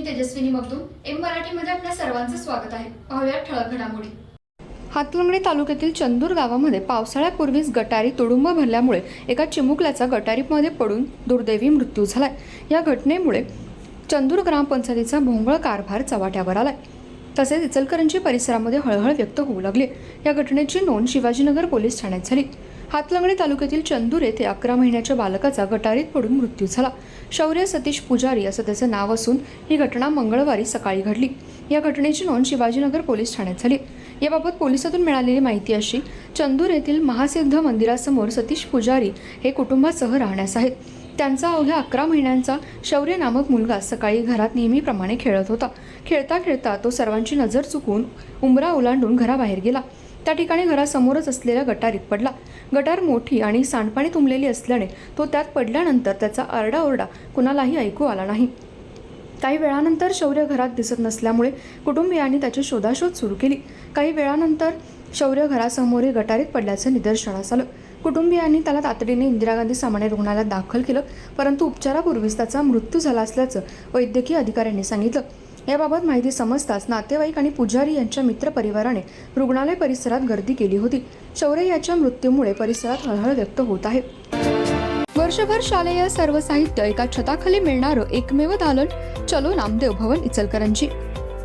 मी Tejaswini Magdum. M मराठीमध्ये आपल्या सर्वांचं स्वागत आहे. पाहूया ठळक घडामोडी. हातलंगडी तालुक्यातील चंदूर गावामध्ये पावसाळ्यापूर्वीच गटारी तुडुंब भरल्यामुळे एका चिमुकल्याचा गटारीमध्ये पडून दुर्दैवी मृत्यू झालाय. या घटनेमुळे चंदूर ग्रामपंचायतीचा भोंगळ कारभार चव्हाट्यावर आलाय. तसेच इचलकरंजी परिसरामध्ये हळहळ व्यक्त होऊ लागली. या घटनेची नोंद शिवाजीनगर पोलीस ठाण्यात झाली. हातलंगडी तालुक्यातील चंदूर येथे अकरा महिन्याच्या बालकाचा गटारीत पडून मृत्यू झाला. शौर्य सतीश पुजारी असं त्याचं नाव असून ही घटना मंगळवारी सकाळी घडली. या घटनेची नोंद शिवाजीनगर पोलीस ठाण्यात झाली. याबाबत पोलिसातून मिळालेली माहिती अशी चंदूर येथील महासिद्ध मंदिरासमोर सतीश पुजारी हे कुटुंबासह राहण्यास आहेत. त्यांचा अवघ्या अकरा महिन्यांचा शौर्य नामक मुलगा सकाळी घरात नेहमीप्रमाणे खेळत होता. खेळता खेळता तो सर्वांची नजर चुकून उंबरा ओलांडून घराबाहेर गेला. त्या ठिकाणी घरासमोरच असलेल्या गटारीत पडला. गटार मोठी आणि सांडपाणी तुंबलेली असल्याने तो त्यात पडल्यानंतर त्याचा आरडाओरडा कुणालाही ऐकू आला नाही. काही वेळानंतर शौर्य घरात दिसत नसल्यामुळे कुटुंबियांनी त्याची शोधाशोध सुरू केली. काही वेळानंतर शौर्य घरासमोरील गटारीत पडल्याचं निदर्शनास आलं. कुटुंबियांनी त्याला तातडीने इंदिरा गांधी सामान्य रुग्णालयात दाखल केलं परंतु उपचारापूर्वीच त्याचा मृत्यू झाला असल्याचं वैद्यकीय अधिकाऱ्यांनी सांगितलं. याबाबत माहिती समजताच नातेवाईक आणि पुजारी यांच्या मित्रपरिवाराने रुग्णालय परिसरात गर्दी केली होती. शौर्य याच्या मृत्यूमुळे परिसरात हळहळ व्यक्त होत आहे. वर्षभर शालेय सर्व साहित्य एका छताखाली मिळणारं एकमेव दालन चलो नामदेव भवन इचलकरंजी.